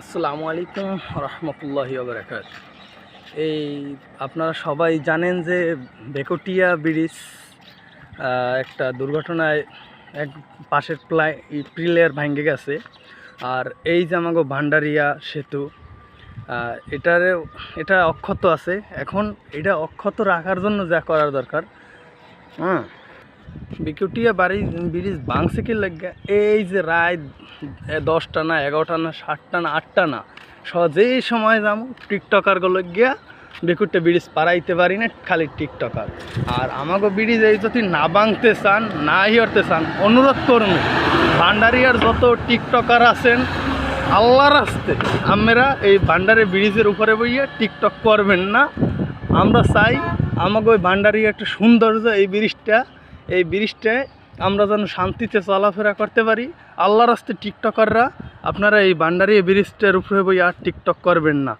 আসসালামু আলাইকুম রহমতুল্লাহি বারাকাত। এই আপনারা সবাই জানেন যে বেকটিয়া ব্রিজ একটা দুর্ঘটনায় এক পাশের প্লাই, প্রিলেয়ার ভাঙ্গে গেছে। আর এই জামাগো ভান্ডারিয়া সেতু এটার, এটা অক্ষত আছে। এখন এটা অক্ষত রাখার জন্য যা করার দরকার। হ্যাঁ? বিকুটিয়া বাড়ি ব্রিজ বাংছে কি লাগে? এই যে রায় দশটা না, এগারোটা না, সাতটা না, আটটা না, সহজেই সময় যাব টিকটকারগুলো গিয়া বিকুটে ব্রিজ পারাইতে পারি না, খালি টিকটকার। আর আমাকে ব্রিজ এই যদি না বাংতে চান, না হিয়রতে চান, অনুরোধ করুন, ভান্ডারিয়ার যত টিকটকার আছেন, আল্লাহর আসতে আমরা এই ভান্ডারি ব্রিজের উপরে বইয়া টিকটক করবেন না। আমরা চাই আমাকে ওই ভান্ডারি একটা সৌন্দর্য এই ব্রিজটা এই ব্রিজটায় আমরা যেন শান্তিতে চলাফেরা করতে পারি। আল্লাহর রাস্তে টিকটকাররা, আপনারা এই ভান্ডারি ব্রিজটার উপরে বই আর টিকটক করবেন না।